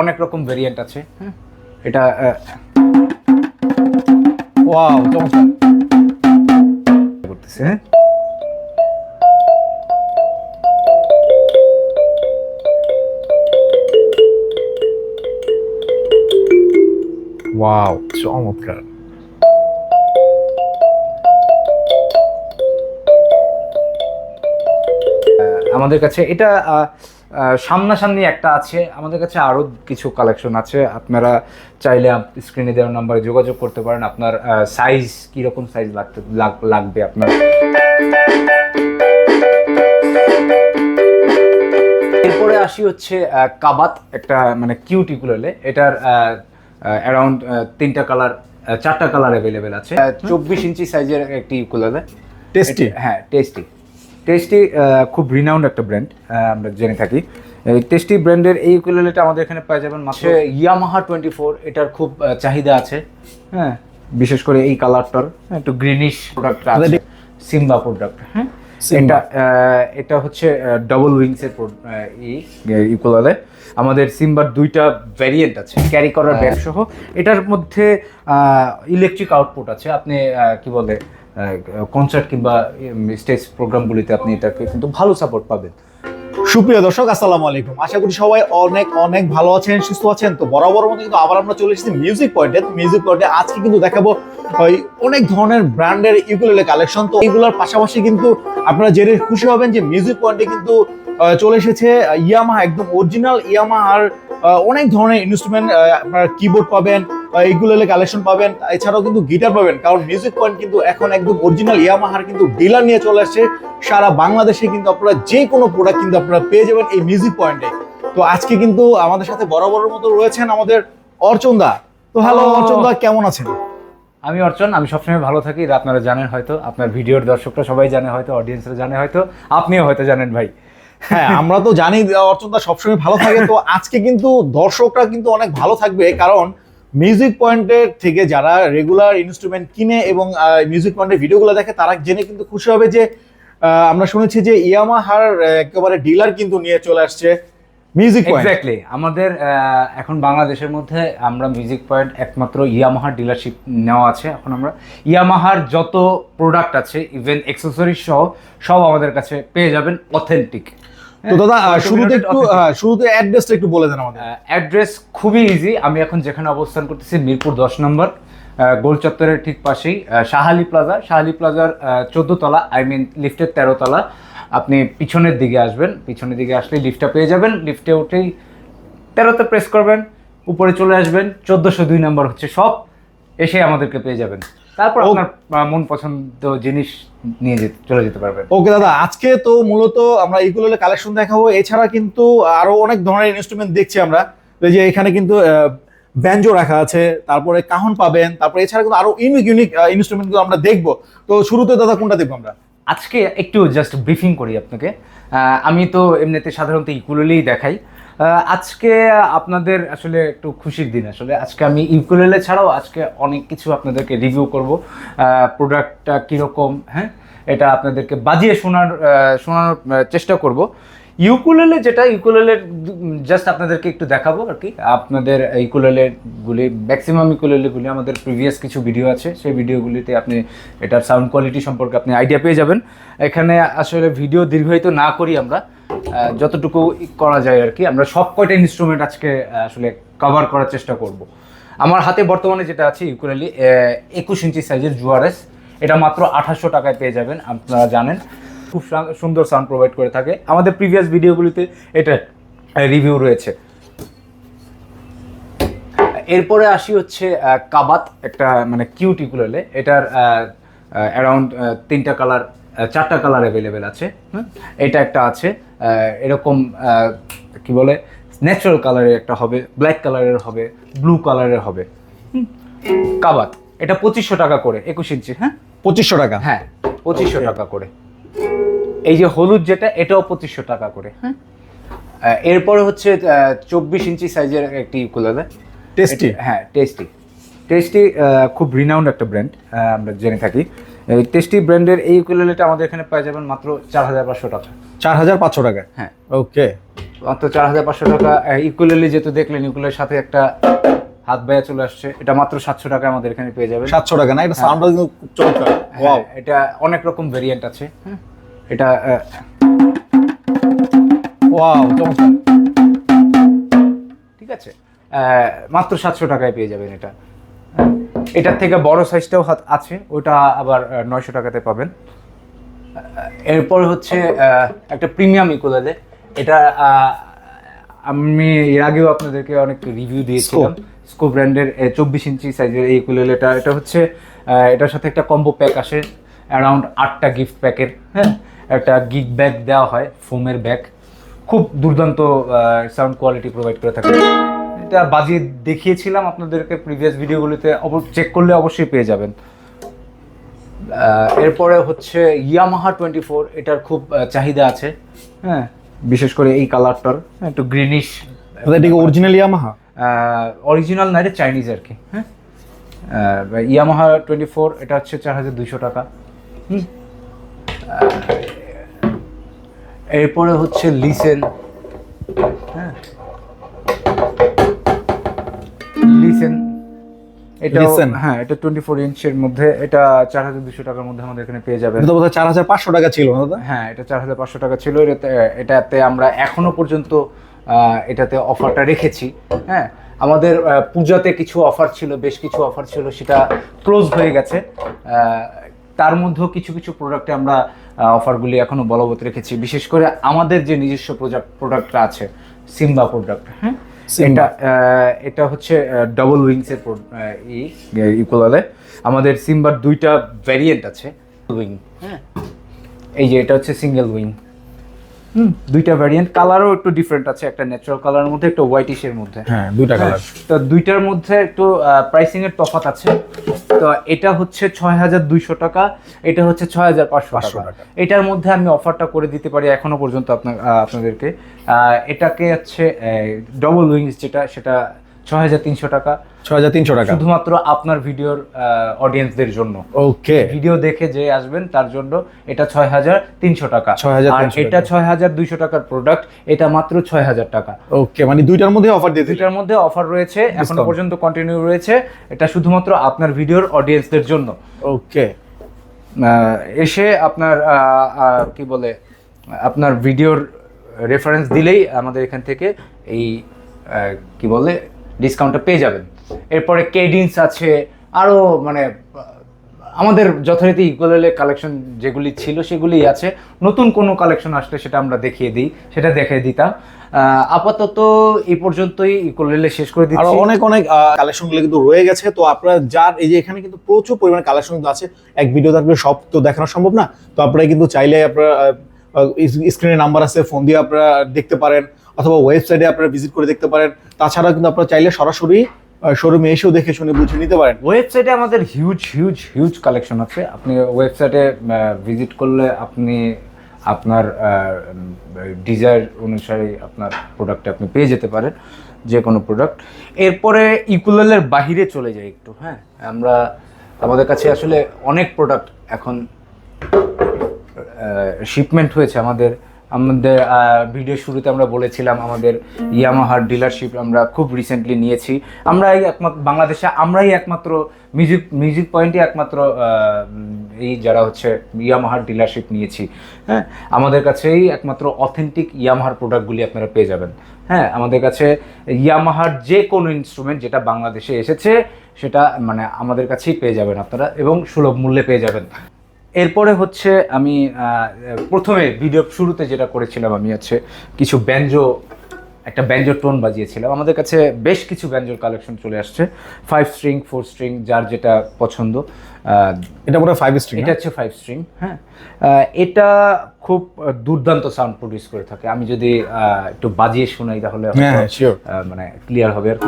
অনেক রকম ভেরিয়েন্ট আছে এটা ওয়াও চমৎকার। ওয়াও চমৎকার আমাদের কাছে এটা সামনাসামনি একটা আছে। আমাদের কাছে আরও কিছু কালেকশন আছে। আপনারা চাইলে স্ক্রিনে দেওয়ার নাম্বারে যোগাযোগ করতে পারেন। আপনার সাইজ কীরকম সাইজ লাগতে, লাগ- লাগবে আপনার? এরপরে আসি হচ্ছে কাবাত, একটা মানে কিউট ইকুলেলে এটার অ্যারাউন্ড তিনটা কালার চারটা কালার অ্যাভেলেবেল আছে। চব্বিশ ইঞ্চি সাইজের একটি ইকুলেলে টেস্টি হ্যাঁ টেস্টি টেস্টি খুব রিনাউন্ড একটা ব্র্যান্ড আমরা জেনে থাকি। টেস্টি ব্র্যান্ডের এই উকুলেলেটা আমাদের এখানে পাওয়া যাবেন মাত্র ইয়ামাহা টোয়েন্টি ফোর এটার খুব চাহিদা আছে। হ্যাঁ বিশেষ করে এই কালারটার একটু গ্রিনিশ প্রোডাক্ট আছে। সিম্বা প্রোডাক্ট হ্যাঁ? এটা আহ, এটা হচ্ছে ডবল উইংসের ইকুয়ালে আমাদের সিম্বার দুইটা ভ্যারিয়েন্ট আছে ক্যারি করার ব্যাগ সহ। এটার মধ্যে ইলেকট্রিক আউটপুট আছে। আপনি আহ, কি বলে কনসার্ট কিংবা স্টেজ প্রোগ্রামগুলিতে আপনি এটাকে কিন্তু ভালো সাপোর্ট পাবেন। সুপ্রিয় দর্শক, আসসালামু আলাইকুম। আশা করি সবাই অনেক অনেক ভালো আছেন, সুস্থ আছেন। তো বরাবর মতো কিন্তু আবার আমরা চলে এসেছি মিউজিক পয়েন্টে মিউজিক পয়েন্টে আজকে কিন্তু দেখাবো ওই অনেক ধরনের ব্র্যান্ডের ইউকুলেলে কালেকশন তো এইগুলোর পাশাপাশি কিন্তু আপনারা জেনে খুশি হবেন যে মিউজিক পয়েন্টে কিন্তু চলে এসেছে ইয়ামাহা একদম অরিজিনাল ইয়ামাহার অনেক ধরনের ইনস্ট্রুমেন্ট আপনার কিবোর্ড পাবেন ইকুলেলে কালেকশন পাবেন এছাড়াও কিন্তু গিটার পাবেন কারণ মিউজিক পয়েন্ট কিন্তু এখন একদম অরিজিনাল ইয়ামাহার কিন্তু ডিলার নিয়ে চলে আসছে। সারা বাংলাদেশে কিন্তু আপনারা যে কোনো প্রোডাক্ট কিন্তু আপনারা পেয়ে যাবেন এই মিউজিক পয়েন্টে তো আজকে কিন্তু আমাদের সাথে বরাবরের মতো রয়েছেন আমাদের অর্চন দা তো হ্যালো Hello. অর্চন দা কেমন আছেন? আমি অর্চন আমি সবসময় ভালো থাকি আপনারা জানেন হয়তো আপনার ভিডিওর দর্শকরা সবাই জানে হয়তো অডিয়েন্সরা জানে হয়তো আপনিও হয়তো জানেন ভাই। হ্যাঁ আমরা তো জানি, অর্চন দা সবসময় ভালো থাকে, তো আজকে কিন্তু দর্শকরা কিন্তু অনেক ভালো থাকবে, কারণ মিউজিক পয়েন্টের থেকে যারা রেগুলার ইনস্ট্রুমেন্ট কিনে এবং মিউজিক পয়েন্টের ভিডিওগুলো দেখে, তারা জেনে কিন্তু খুশি হবে যে আমরা শুনেছি যে ইয়ামাহার একেবারে ডিলার কিন্তু নিয়ে চলে আসছে মিউজিক পয়েন্ট এক্স্যাক্টলি আমাদের এখন বাংলাদেশের মধ্যে আমরা মিউজিক পয়েন্ট একমাত্র ইয়ামাহার ডিলারশিপ নেওয়া আছে। এখন আমরা ইয়ামাহার যত প্রোডাক্ট আছে ইভেন অ্যাক্সেসরিজ সহ, সব আমাদের কাছে পেয়ে যাবেন অথেন্টিক তো দাদা আহ, শুরুতে একটু শুরুতে অ্যাড্রেসটা একটু বলে দেন আমাদের। অ্যাড্রেস খুবই ইজি আমি এখন যেখানে অবস্থান করতেছি মিরপুর দশ নম্বর গোল চত্বরের ঠিক পাশেই শাহালি প্লাজা শাহালি প্লাজার চোদ্দ তলা আই মিন লিফটের তেরো তলা। আপনি পিছনের দিকে আসবেন। পিছনের দিকে আসলে লিফটটা পেয়ে যাবেন। লিফটে উঠেই তেরোতে প্রেস করবেন। উপরে চলে আসবেন। চোদ্দোশো দুই নম্বর হচ্ছে সব এসে আমাদেরকে পেয়ে যাবেন। তারপর আপনার মন পছন্দ জিনিস নিয়ে যেতে চলে যেতে পারবেন। ওকে দাদা আজকে তো মূলত আমরা এইগুলো কালেকশন দেখাবো। এছাড়া কিন্তু আরও অনেক ধরনের ইনস্ট্রুমেন্ট দেখছি আমরা। যে এখানে কিন্তু ব্যাঞ্জো রাখা আছে তারপরে কাহন পাবেন তারপরে এছাড়া কিন্তু আরও ইউনিক ইউনিক ইনস্ট্রুমেন্টগুলো আমরা দেখব। তো শুরুতে দাদা কোনটা দেখব আমরা? আজকে একটু জাস্ট ব্রিফিং করি আপনাকে। আমি তো এমনিতে সাধারণত ইকুলেলেই দেখাই। আজকে আপনাদের আসলে একটু খুশির দিন। আসলে আজকে আমি ইকুলেলে ছাড়াও আজকে অনেক কিছু আপনাদেরকে রিভিউ করব। প্রোডাক্টটা কীরকম হ্যাঁ? এটা আপনাদেরকে বাজিয়ে শোনার শোনানোর চেষ্টা করব। ইউকুলেলে যেটা ইউকুলেলের জাস্ট আপনাদেরকে একটু দেখাবো আর কি। আপনাদের ইকুলেলেগুলি ম্যাক্সিমাম ইকুলেলেগুলি আমাদের প্রিভিয়াস কিছু ভিডিও আছে। সেই ভিডিওগুলিতে আপনি, এটার সাউন্ড কোয়ালিটি সম্পর্কে আপনি আইডিয়া পেয়ে যাবেন। এখানে আসলে ভিডিও দীর্ঘায়িত না করি আমরা। যতটুকু করা যায় আর কি, আমরা সব কয়টা ইনস্ট্রুমেন্ট আজকে আসলে কভার করার চেষ্টা করব। আমার হাতে বর্তমানে যেটা আছে ইকুয়ালি একুশ ইঞ্চি সাইজের জুয়ারেস। এটা মাত্র আঠাশশো টাকায় পেয়ে যাবেন, আপনারা জানেন। খুব সুন্দর সাউন্ড প্রোভাইড করে থাকে। আমাদের প্রিভিয়াস ভিডিওগুলিতে এটা রিভিউ রয়েছে। এরপরে আসি হচ্ছে কাবাত, একটা মানে কিউট ইকুলেলে এটার অ্যারাউন্ড তিনটা কালার চারটা কালার অ্যাভেলেবেল আছে? এটা একটা আছে। এরকম কি বলে ন্যাচারাল কালারের একটা হবে ব্ল্যাক কালারের হবে ব্লু কালারের হবে। হুম? কাবাত এটা পঁচিশশো টাকা করে একুশ ইঞ্চি হ্যাঁ? পঁচিশশো টাকা। হ্যাঁ পঁচিশশো টাকা করে। এই যে হলুদ যেটা এটাও পঁচিশশো টাকা করে হ্যাঁ? এরপরে হচ্ছে চব্বিশ ইঞ্চি সাইজের একটি ইউকুলেলে টেস্টি। হ্যাঁ টেস্টি। টেস্টি খুব রিনাউন্ড একটা ব্র্যান্ড আমরা জেনে থাকি। টেস্টি ব্র্যান্ডের এই ইউকুলেলেটা আমাদের এখানে পেয়ে যাবেন মাত্র চার হাজার পাঁচশো টাকা। চার হাজার পাঁচশো টাকা? হ্যাঁ। ওকে। মাত্র চার হাজার পাঁচশো টাকা ইকুয়ালি যেহেতু দেখলেন ইকুয়ালের সাথে একটা হাত ব্যয় চলে আসছে এটা মাত্র সাতশো টাকা আমাদের এখানে পেয়ে যাবেন। সাতশো টাকা না? এটা সাউন্ডটা কিন্তু চমৎকার। ওয়াও হ্যাঁ, এটা অনেক রকম ভেরিয়েন্ট আছে হ্যাঁ। এটা ওয়াও চমৎকার। ঠিক আছে? মাত্র সাতশো টাকায় পেয়ে যাবেন এটা। হ্যাঁ। এটার থেকে বড় সাইজটাও হাত আছে ওটা আবার নয়শো টাকাতে পাবেন। এরপর হচ্ছে একটা প্রিমিয়াম ইকুয়ালে এটা আমি এর আগেও আপনাদেরকে অনেক রিভিউ দিয়েছিলাম। স্কো ব্র্যান্ডের চব্বিশ ইঞ্চি সাইজের এই ইকুয়ালেটা এটা। হচ্ছে এটার সাথে একটা কম্বো প্যাক আসে অ্যারাউন্ড আটটা গিফট প্যাকের হ্যাঁ? একটা গিগ ব্যাগ দেওয়া হয় ফোমের ব্যাগ খুব দুর্দান্ত সাউন্ড কোয়ালিটি প্রোভাইড করে থাকে। এটা বাজিয়ে দেখিয়েছিলাম আপনাদেরকে প্রিভিয়াস ভিডিওগুলিতে চেক করলে অবশ্যই পেয়ে যাবেন। এরপরে হচ্ছে ইয়ামাহা টোয়েন্টি ফোর এটার খুব চাহিদা আছে। হ্যাঁ বিশেষ করে এই কালারটার একটু গ্রিনিশ এটা কি অরিজিনাল ইয়ামাহা অরিজিনাল না এটা চাইনিজ আর কি। হ্যাঁ? ইয়ামাহা টোয়েন্টি ফোর এটা হচ্ছে চার হাজার দুইশো টাকা। হুম? এরপরে হচ্ছে লিসেন হ্যাঁ? এটা। হ্যাঁ এটা টোয়েন্টি ফোর ইঞ্চের মধ্যে এটা চার হাজার দুশো টাকার মধ্যে আমাদের এখানে পেয়ে যাবেন। চার হাজার পাঁচশো টাকা ছিল দাদা? হ্যাঁ এটা চার হাজার পাঁচশো টাকা ছিল। এটাতে এটাতে আমরা এখনও পর্যন্ত এটাতে অফারটা রেখেছি। হ্যাঁ আমাদের পূজাতে কিছু অফার ছিল বেশ কিছু অফার ছিল সেটা ক্লোজ হয়ে গেছে। তার মধ্যেও কিছু কিছু প্রোডাক্টে আমরা অফারগুলি এখনও বলবৎ রেখেছি। বিশেষ করে আমাদের যে নিজস্ব প্রোডাক্ট প্রোডাক্টটা আছে সিম্বা প্রোডাক্ট হ্যাঁ। এটা এটা হচ্ছে ডবল উইংসের ইকুয়ালে আমাদের সিম্বার দুইটা ভ্যারিয়েন্ট আছে। উইং হ্যাঁ এই যে এটা হচ্ছে সিঙ্গেল উইং হুম দুইটা ভ্যারিয়েন্ট কালারও একটু ডিফারেন্ট আছে একটা ন্যাচারাল কালারের মধ্যে একটা হোয়াইটিশের মধ্যে। হ্যাঁ দুইটা কালার তো দুইটার মধ্যে একটু প্রাইসিং এর তফাৎ আছে। তো এটা হচ্ছে ছয় হাজার দুইশো টাকা এটা হচ্ছে ছয় হাজার পাঁচশো টাকা। এটার মধ্যে আমি অফারটা করে দিতে পারি এখনও পর্যন্ত আপনার আপনাদেরকে। আহ, এটাকে হচ্ছে ডবল উইংস যেটা সেটা ছয় হাজার তিনশো টাকা। ছয় হাজার তিনশো টাকা। শুধুমাত্র আপনার ভিডিওর অডিয়েন্সদের জন্য। ওকে। ভিডিও দেখে যে আসবেন তার জন্য এটা ছয় হাজার তিনশো টাকা। 6,300 আর এটা ছয় হাজার দুইশো টাকার প্রোডাক্ট এটা মাত্র ছয় হাজার টাকা। ওকে মানে দুইটার মধ্যে অফার দিয়ে দুইটার মধ্যে অফার রয়েছে এখনও পর্যন্ত কন্টিনিউ রয়েছে। এটা শুধুমাত্র আপনার ভিডিওর অডিয়েন্সদের জন্য। ওকে। এসে আপনার কি বলে আপনার ভিডিওর রেফারেন্স দিলেই আমাদের এখান থেকে এই কি বলে ডিসকাউন্টটা পেয়ে যাবেন। এরপরে কেডিন্স আছে আরও মানে আমাদের যথারীতি ইকুয়ালে কালেকশন যেগুলি ছিল সেগুলিই আছে। নতুন কোনো কালেকশন আসলে সেটা আমরা দেখিয়ে দিই সেটা দেখিয়ে দিতাম। আপাতত এই পর্যন্তই ইকুয়ালে শেষ করে আরও দিচ্ছি। অনেক অনেক কালেকশনগুলো কিন্তু রয়ে গেছে। তো আপনারা যার এই যে এখানে কিন্তু প্রচুর পরিমাণে কালেকশন আছে। এক ভিডিও থাকলে সব তো দেখানো সম্ভব না। তো আপনারা কিন্তু চাইলে আপনারা স্ক্রিনে নাম্বার আছে ফোন দিয়ে আপনারা দেখতে পারেন। অথবা ওয়েবসাইটে আপনারা ভিজিট করে দেখতে পারেন। তাছাড়া কিন্তু আপনারা চাইলে সরাসরি শোরুমে এসেও দেখে শুনে বুঝে নিতে পারেন। ওয়েবসাইটে আমাদের হিউজ হিউজ হিউজ কালেকশন আছে। আপনি ওয়েবসাইটে ভিজিট করলে আপনি আপনার ডিজায়ার অনুসারে আপনার প্রোডাক্টে আপনি পেয়ে যেতে পারেন যে কোনো প্রোডাক্ট এরপরে ইকুয়ালের বাহিরে চলে যাই একটু হ্যাঁ? আমরা আমাদের কাছে আসলে অনেক প্রোডাক্ট এখন শিপমেন্ট হয়েছে আমাদের। আমাদের ভিডিও শুরুতে আমরা বলেছিলাম আমাদের ইয়ামাহার ডিলারশিপ আমরা খুব রিসেন্টলি নিয়েছি। আমরাই একমাত্র, বাংলাদেশে আমরাই একমাত্র মিউজিক মিউজিক পয়েন্টই একমাত্র এই যারা হচ্ছে ইয়ামাহার ডিলারশিপ নিয়েছি। হ্যাঁ আমাদের কাছেই একমাত্র অথেন্টিক ইয়ামাহার প্রোডাক্টগুলি আপনারা পেয়ে যাবেন। হ্যাঁ আমাদের কাছে ইয়ামাহার যে কোনো ইনস্ট্রুমেন্ট যেটা বাংলাদেশে এসেছে, সেটা মানে আমাদের কাছেই পেয়ে যাবেন আপনারা এবং সুলভ মূল্যে পেয়ে যাবেন। এরপরে হচ্ছে আমি প্রথমে ভিডিও শুরুতে যেটা করেছিলাম আমি হচ্ছে কিছু ব্যঞ্জো একটা ব্যঞ্জো টোন বাজিয়েছিলাম। আমাদের কাছে বেশ কিছু ব্যঞ্জোর কালেকশন চলে আসছে। ফাইভ স্ট্রিং ফোর স্ট্রিং যার যেটা পছন্দ। এটা মনে হয় ফাইভ স্ট্রিং এটা হচ্ছে ফাইভ স্ট্রিং হ্যাঁ। এটা খুব দুর্দান্ত সাউন্ড প্রডিউস করে থাকে। আমি যদি একটু বাজিয়ে শোনাই তাহলে হ্যাঁ, হ্যাঁ, মানে ক্লিয়ার হবে আর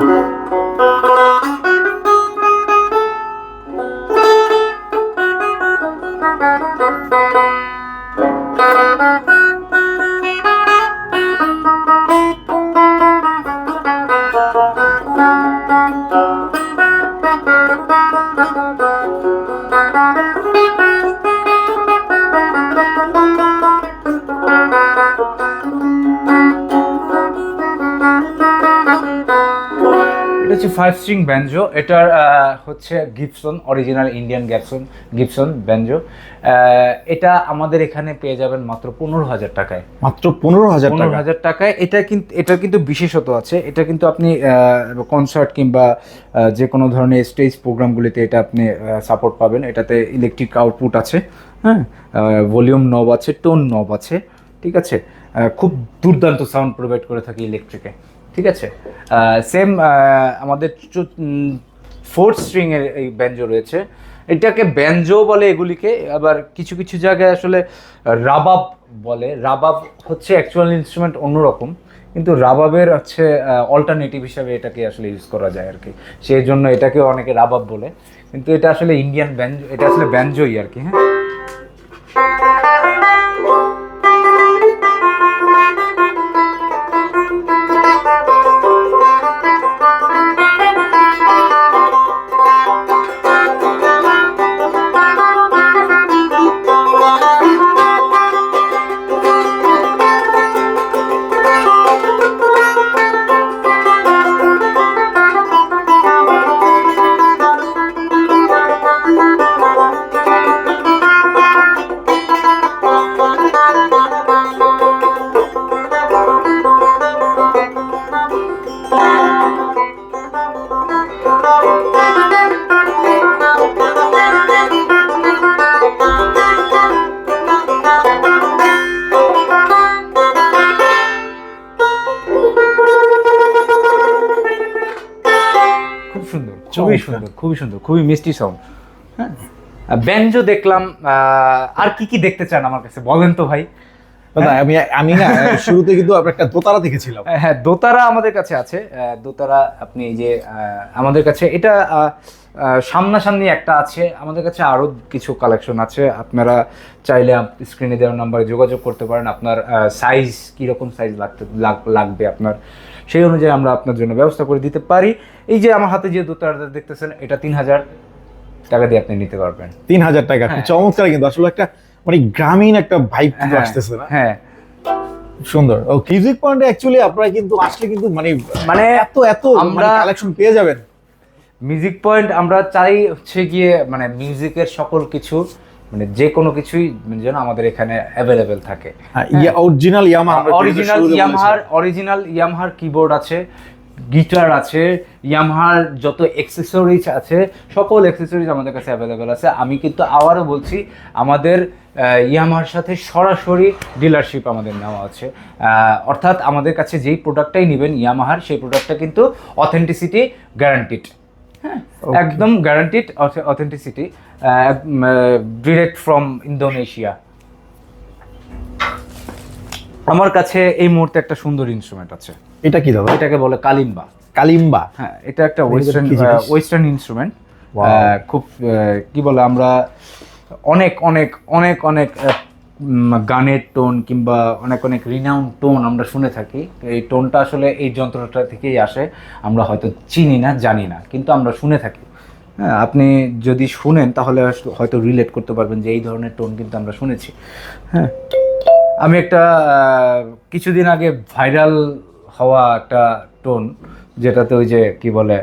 হচ্ছে ফাইভ স্ট্রিং ব্যাঞ্জো এটার হচ্ছে Gibson original Indian Gibson Gibson banjo এটা আমাদের এখানে পেয়ে যাবেন মাত্র পনেরো হাজার টাকায়। মাত্র পনেরো হাজার পনেরো হাজার টাকায়। এটা কিন্তু এটার কিন্তু বিশেষত আছে। এটা কিন্তু আপনি কনসার্ট কিংবা যে কোনো ধরনের স্টেজ প্রোগ্রামগুলিতে এটা আপনি সাপোর্ট পাবেন। এটাতে ইলেকট্রিক আউটপুট আছে হ্যাঁ? ভলিউম নব আছে টোন নব আছে ঠিক আছে? খুব দুর্দান্ত সাউন্ড প্রোভাইড করে থাকে ইলেকট্রিকে ঠিক আছে? সেম আমাদের ফোর্থ স্ট্রিং এর এই ব্যাঞ্জো রয়েছে। এটাকে ব্যঞ্জো বলে এগুলিকে, আবার কিছু কিছু জায়গায় আসলে রাবাব বলে। রাবাব হচ্ছে অ্যাকচুয়াল ইনস্ট্রুমেন্ট অন্যরকম, কিন্তু রাবাবের হচ্ছে অল্টারনেটিভ হিসাবে এটাকে আসলে ইউজ করা যায় আর কি। সেই জন্য এটাকে অনেকে রাবাব বলে। কিন্তু এটা আসলে ইন্ডিয়ান ব্যাঞ্জো এটা আসলে ব্যাঞ্জোই আর কি হ্যাঁ? খুবই সুন্দর খুবই মিষ্টি সাউন্ড হ্যাঁ? ব্যাঞ্জো দেখলাম আর কি কি দেখতে চান আমার কাছে বলেন তো ভাই। দাদা আমি আমি না শুরুতে কিন্তু একটা দোতারা দেখেছিলাম। হ্যাঁ দোতারা আমাদের কাছে আছে। দোতারা আপনি এই যে আমাদের কাছে এটা সামনাসামনি একটা আছে। আমাদের কাছে আরও কিছু কালেকশন আছে। আপনারা চাইলে স্ক্রিনে দেওয়ার নাম্বারে যোগাযোগ করতে পারেন। আপনার সাইজ কীরকম সাইজ লাগতে লাগ- লাগবে আপনার? সেই অনুযায়ী আমরা আপনার জন্য ব্যবস্থা করে দিতে পারি। এই যে আমার হাতে যে দোতারাটা দেখতেছেন এটা তিন হাজার টাকা দিয়ে আপনি নিতে পারবেন। তিন হাজার টাকা। চমৎকার কিন্তু আসলে একটা মানে গ্রামীণ একটা ভাইব কিন্তু হ্যাঁ, আসতেছে না? হ্যাঁ। সুন্দর। ও মিউজিক পয়েন্টে অ্যাকচুয়ালি আপনারা কিন্তু আসলে কিন্তু মানে মানে এত এত আমরা আমরা- কালেকশন পেয়ে যাবেন। মিউজিক পয়েন্ট আমরা চাই হচ্ছে গিয়ে মানে মিউজিকের সকল কিছু মানে যে কোনো কিছুই যেন আমাদের এখানে অ্যাভেলেবেল থাকে। অরিজিনাল ইয়ামা অরিজিনাল ইয়ামহার অরিজিনাল ইয়ামহার কিবোর্ড আছে গিটার আছে ইয়ামহার যত অ্যাক্সেসরিজ আছে সকল অ্যাক্সেসরিজ আমাদের কাছে অ্যাভেলেবেল আছে। আমি কিন্তু আবারও বলছি আমাদের ইয়ামাহার সাথে সরাসরি ডিলারশিপ আমাদের নেওয়া আছে। অর্থাৎ আমাদের কাছে যেই প্রোডাক্টটাই নেবেন ইয়ামাহার সেই প্রোডাক্টটা কিন্তু অথেন্টিসিটি গ্যারান্টিড হ্যাঁ একদম guaranteed authenticity direct from Indonesia আমার কাছে এই মুহূর্তে একটা সুন্দর ইনস্ট্রুমেন্ট আছে। এটা কি দাদা? এটাকে বলে কালিম্বা। কালিম্বা। হ্যাঁ এটা একটা ওয়েস্টার্ন ওয়েস্টার্ন ইনস্ট্রুমেন্ট খুব কি বলে আমরা অনেক অনেক অনেক অনেক গানের টোন কিংবা অনেক অনেক রিনাউন টোন আমরা শুনে থাকি। এই টোনটা আসলে এই যন্ত্রটা থেকেই আসে। আমরা হয়তো চিনি না জানি না কিন্তু আমরা শুনে থাকি। হ্যাঁ আপনি যদি শুনেন তাহলে হয়তো- রিলেট করতে পারবেন যে এই ধরনের টোন কিন্তু আমরা শুনেছি। হ্যাঁ আমি একটা কিছুদিন আগে ভাইরাল হওয়া একটা টোন যেটাতে ওই যে কি বলে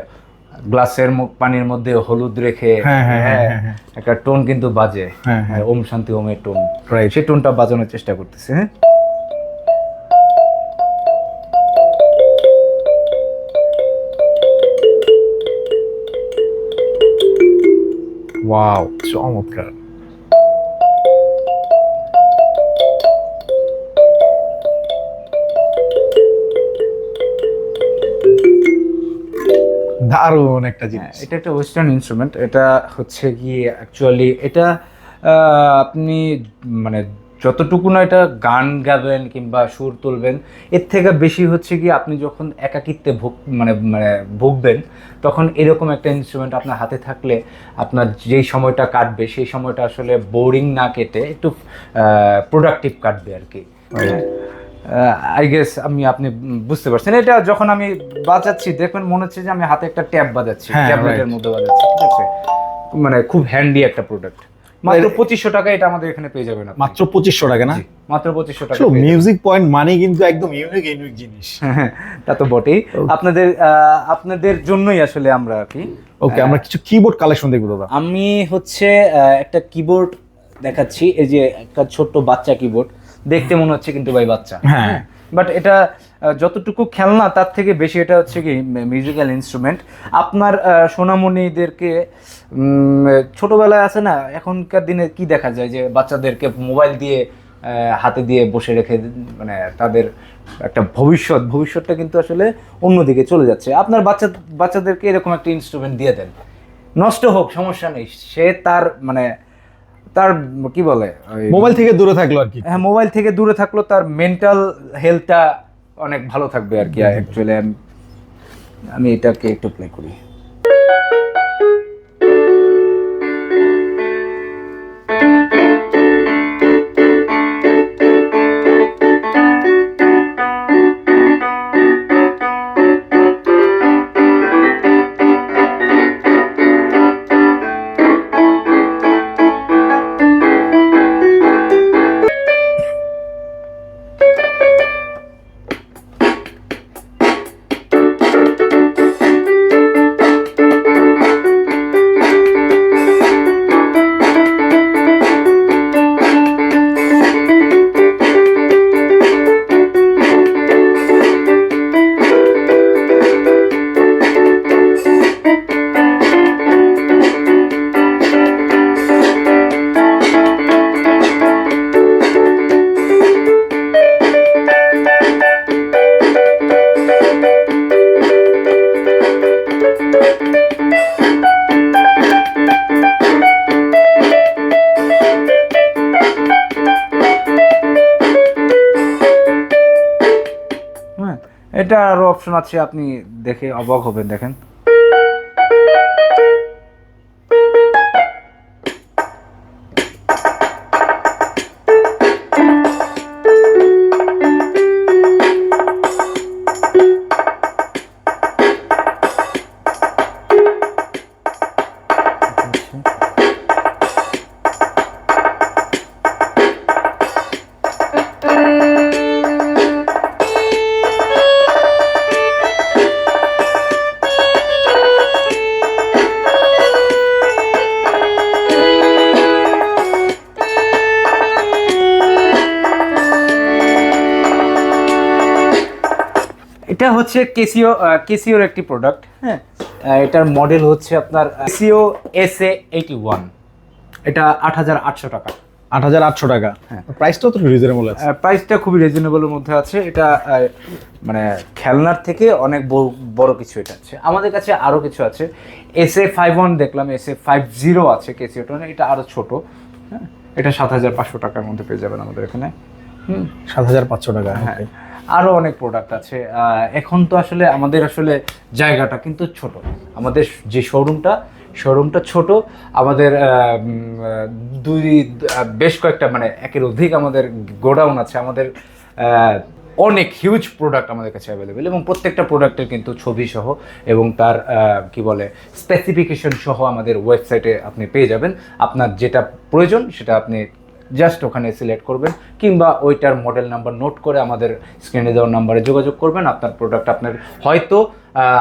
গ্লাসের পানির মধ্যে হলুদ রেখে হ্যাঁ, হ্যাঁ, হ্যাঁ, একটা টোন কিন্তু বাজে। হ্যাঁ। ওম শান্তি ওমের টোন. সেই টোনটা বাজানোর চেষ্টা করতেছে হ্যাঁ। ওয়াও চমৎকার দারুণ একটা হ্যাঁ, জিনিস। এটা একটা ওয়েস্টার্ন ইনস্ট্রুমেন্ট এটা হচ্ছে গিয়ে অ্যাকচুয়ালি এটা আহ, আপনি মানে যতটুকু না এটা গান গাবেন কিংবা সুর তুলবেন এর থেকে বেশি হচ্ছে কি আপনি যখন একাকিত্বে ভোগ মানে মানে ভুগবেন তখন এরকম একটা ইনস্ট্রুমেন্ট আপনার হাতে থাকলে আপনার যেই সময়টা কাটবে সেই সময়টা আসলে বোরিং না কেটে একটু প্রোডাক্টিভ কাটবে আর কি। আই গেস আমি আপনি বুঝতে পারছেন। এটা যখন আমি বাজাচ্ছি দেখবেন মনে হচ্ছে যে আমি হাতে একটা ট্যাব বাজাচ্ছি ট্যাবলেটের মধ্যে বাজাচ্ছি ঠিক আছে? মানে খুব হ্যান্ডি একটা প্রোডাক্ট মাত্র পঁচিশশো টাকা এটা আমাদের এখানে পেয়ে যাবেন মাত্র পঁচিশশো টাকা না? মাত্র পঁচিশশো টাকা। মিউজিক পয়েন্ট মানে কিন্তু একদম ইউনিক ইউনিক জিনিস। হ্যাঁ, তা তো বটেই। আপনাদের আপনাদের জন্যই আসলে আমরা আর কি ওকে আমরা কিছু কিবোর্ড কালেকশন দেখব দাদা। আমি হচ্ছে একটা কিবোর্ড দেখাচ্ছি এই যে একটা ছোট্ট বাচ্চা কিবোর্ড দেখতে মনে হচ্ছে কিন্তু ভাই বাচ্চা। হ্যাঁ। বাট এটা যতটুকু খেলনা তার থেকে বেশি এটা হচ্ছে কি মিউজিক্যাল ইনস্ট্রুমেন্ট আপনার সোনামণিদেরকে ছোটবেলায় আছে না এখনকার দিনে কি দেখা যায় যে বাচ্চাদেরকে মোবাইল দিয়ে হাতে দিয়ে বসে রেখে মানে তাদের একটা ভবিষ্যৎ ভবিষ্যৎটা কিন্তু আসলে অন্যদিকে চলে যাচ্ছে। আপনার বাচ্চা বাচ্চাদেরকে এরকম একটা ইনস্ট্রুমেন্ট দিয়ে দেন। নষ্ট হোক সমস্যা নেই। সে তার মানে তার কি বলে মোবাইল থেকে দূরে থাকল আর কি। হ্যাঁ মোবাইল থেকে দূরে থাকল তার মেন্টাল হেলথটা অনেক ভালো থাকবে আর কি অ্যাকচুয়ালি আমি এটাকে একটু প্লে করি। এটা আরও অপশন আছে আপনি দেখে অবাক হবেন দেখেন। এটা হচ্ছে কেসিও কেসিওর একটি প্রোডাক্ট হ্যাঁ? এটার মডেল হচ্ছে আপনার Casio S A eighty one এটা আট হাজার আটশো টাকা। আট হাজার আটশো টাকা। হ্যাঁ। প্রাইসটাও তো রিজনেবল আছে। প্রাইসটা খুবই রিজনেবলের মধ্যে আছে। এটা মানে খেলনার থেকে অনেক বড়- কিছু এটা আছে। আমাদের কাছে আরও কিছু আছে। এস এ ফাইভ ওয়ান দেখলাম এস এ ফাইভ জিরো আছে কেসিওটা। এটা আরও ছোটো হ্যাঁ? এটা সাত হাজার পাঁচশো টাকার মধ্যে পেয়ে যাবেন আমাদের এখানে। হুম। সাত হাজার পাঁচশো টাকা হ্যাঁ। আরও অনেক প্রোডাক্ট আছে। এখন তো আসলে আমাদের আসলে জায়গাটা কিন্তু ছোট। আমাদের যে শোরুমটা শোরুমটা ছোট। আমাদের দুই, বেশ কয়েকটা মানে একের অধিক আমাদের গোডাউন আছে। আমাদের অনেক হিউজ প্রোডাক্ট আমাদের কাছে অ্যাভেলেবেল এবং প্রত্যেকটা প্রোডাক্টের কিন্তু ছবি সহ এবং তার কি বলে স্পেসিফিকেশন সহ আমাদের ওয়েবসাইটে আপনি পেয়ে যাবেন। আপনার যেটা প্রয়োজন সেটা আপনি জাস্ট ওখানে সিলেক্ট করবেন, কিংবা ওইটার মডেল নাম্বার নোট করে আমাদের স্ক্রিনে দেওয়ার নাম্বারে যোগাযোগ করবেন, আপনার প্রোডাক্ট আপনার হয়তো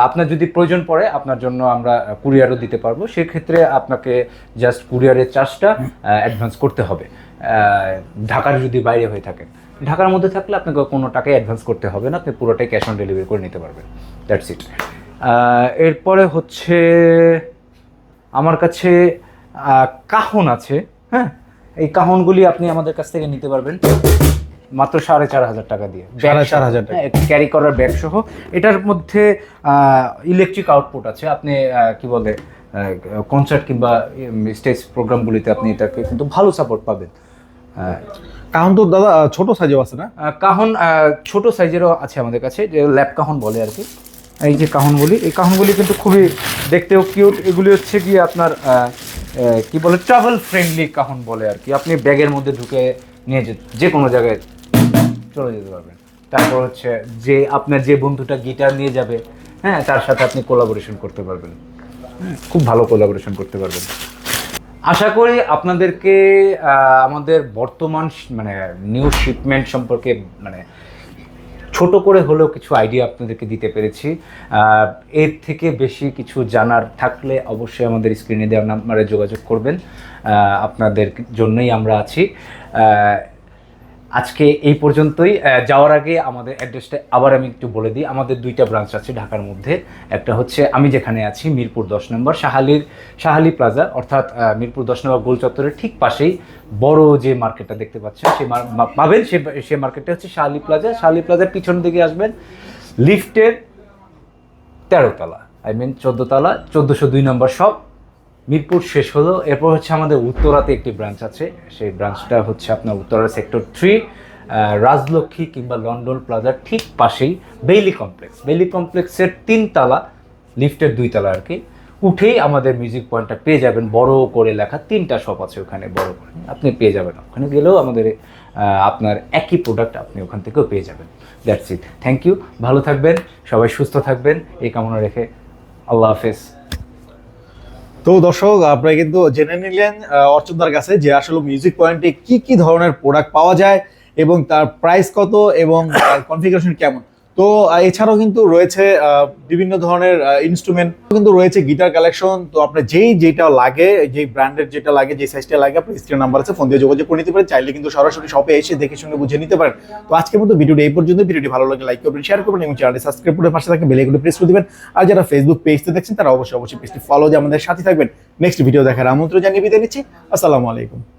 আপনার যদি প্রয়োজন পড়ে, আপনার জন্য আমরা কুরিয়ারও দিতে পারব। সেক্ষেত্রে আপনাকে জাস্ট কুরিয়ারের চার্জটা অ্যাডভান্স করতে হবে। ঢাকার যদি বাইরে হয়ে থাকে ঢাকার মধ্যে থাকলে আপনাকে কোনো টাকাই অ্যাডভান্স করতে হবে না, আপনি পুরোটাই ক্যাশ অন ডেলিভারি করে নিতে পারবেন। দ্যাটস ইট এরপরে হচ্ছে, আমার কাছে কাহন আছে হ্যাঁ? এই কাহনগুলি আপনি আমাদের কাছ থেকে নিতে পারবেন। মাত্র সাড়ে চার হাজার টাকা দিয়ে। সাড়ে চার হাজার টাকা। ক্যারি করার ব্যাগ সহ এটার মধ্যে ইলেকট্রিক আউটপুট আছে। আপনি কি বলে কনসার্ট কিংবা স্টেজ প্রোগ্রামগুলিতে আপনি এটাকে কিন্তু ভালো সাপোর্ট পাবেন। আহ, কারণ তো দাদা ছোট সাইজেও আছে না? কাহন ছোট সাইজেরও আছে আমাদের কাছে যে ল্যাপ কাহন বলে আর কি। এই যে কাহনগুলি এই কাহনগুলি কিন্তু খুবই দেখতেও কিউট এগুলি হচ্ছে গিয়ে আপনার কি বলে ট্রাভেল ফ্রেন্ডলি কাহন বলে আর কি। আপনি ব্যাগের মধ্যে ঢুকে নিয়ে যে যে কোনো জায়গায় চলে যেতে পারবেন। তারপর হচ্ছে যে আপনার যে বন্ধুটা গিটার নিয়ে যাবে হ্যাঁ তার সাথে আপনি কোলাবোরেশন করতে পারবেন। খুব ভালো কোলাবোরেশন করতে পারবেন। আশা করি আপনাদেরকে আমাদের বর্তমান মানে নিউ শিপমেন্ট সম্পর্কে মানে ছোট করে হলেও কিছু আইডিয়া আপনাদেরকে দিতে পেরেছি। এর থেকে বেশি কিছু জানার থাকলে অবশ্যই আমাদের স্ক্রিনে দেওয়ার নাম্বারে যোগাযোগ করবেন। আপনাদের জন্যই আমরা আছি। আজকে এই পর্যন্তই যাওয়ার আগে আমাদের অ্যাড্রেসটা আবার আমি একটু বলে দিই। আমাদের দুইটা ব্রাঞ্চ আছে ঢাকার মধ্যে। একটা হচ্ছে আমি যেখানে আছি, মিরপুর দশ নম্বর, শাহালির শাহালি প্লাজা, অর্থাৎ মিরপুর দশ নম্বর গোল চত্বরের ঠিক পাশেই বড় যে মার্কেটটা দেখতে পাচ্ছেন, সে পাবেন সে সে মার্কেটটা হচ্ছে শাহালি প্লাজা। শাহালি প্লাজার পিছন দিকে আসবেন লিফটের তেরোতলা, আই মিন চোদ্দ তলা চোদ্দোশো দুই নম্বর সব মিরপুর শেষ হলো। এরপর হচ্ছে আমাদের উত্তরাতে একটি ব্রাঞ্চ আছে। সেই ব্রাঞ্চটা হচ্ছে আপনার উত্তরা সেক্টর থ্রি রাজলক্ষ্মী কিংবা লন্ডন প্লাজার ঠিক পাশেই বেইলি কমপ্লেক্স বেইলি কমপ্লেক্সের তিন তালা লিফটের দুই তালা আর কি। উঠেই আমাদের মিউজিক পয়েন্টটা পেয়ে যাবেন। বড় করে লেখা তিনটা শপ আছে ওখানে, বড় করে। আপনি পেয়ে যাবেন। ওখানে গেলেও আমাদের আপনার একই প্রোডাক্ট আপনি ওখান থেকেও পেয়ে যাবেন। দ্যাটস ইট থ্যাংক ইউ ভালো থাকবেন, সবাই সুস্থ থাকবেন। এই কামনা রেখে আল্লাহ হাফেজ। তো দর্শক, আপনারা কিন্তু জেনে নিলেন অর্চনদার কাছে যে আসলে মিউজিক পয়েন্টে কি কি ধরনের প্রোডাক্ট পাওয়া যায় এবং তার প্রাইস কত এবং কনফিগারেশন কেমন। তো এছাড়াও কিন্তু রয়েছে বিভিন্ন ধরনের ইনস্ট্রুমেন্ট কিন্তু রয়েছে গিটার কালেকশন তো আপনার যেই যেটা লাগে, যেই ব্র্যান্ডের যেটা লাগে যে সাইজটা লাগে আপনার স্ক্রিন নাম্বার আছে ফোন দিয়ে যোগাযোগ করে নিতে পারেন। চাইলে কিন্তু সরাসরি শপে এসে দেখে শুনে বুঝে নিতে পারেন। তো আজকের মতো ভিডিওটি এই পর্যন্ত ভিডিওটি ভালো লাগে লাইক করবেন শেয়ার করবেন এবং চ্যানেলটি সাবস্ক্রাইব করে পাশে থাকবেন বেল আইকনটি প্রেস করে দিবেন। আর যারা ফেসবুক পেজতে দেখছেন, তারা অবশ্যই অবশ্যই পেজটি ফলো দিয়ে আমাদের সাথে থাকবেন। নেক্সট ভিডিও দেখার আমন্ত্রণ জানিয়ে বিদায় নিচ্ছি। আসসালামু আলাইকুম।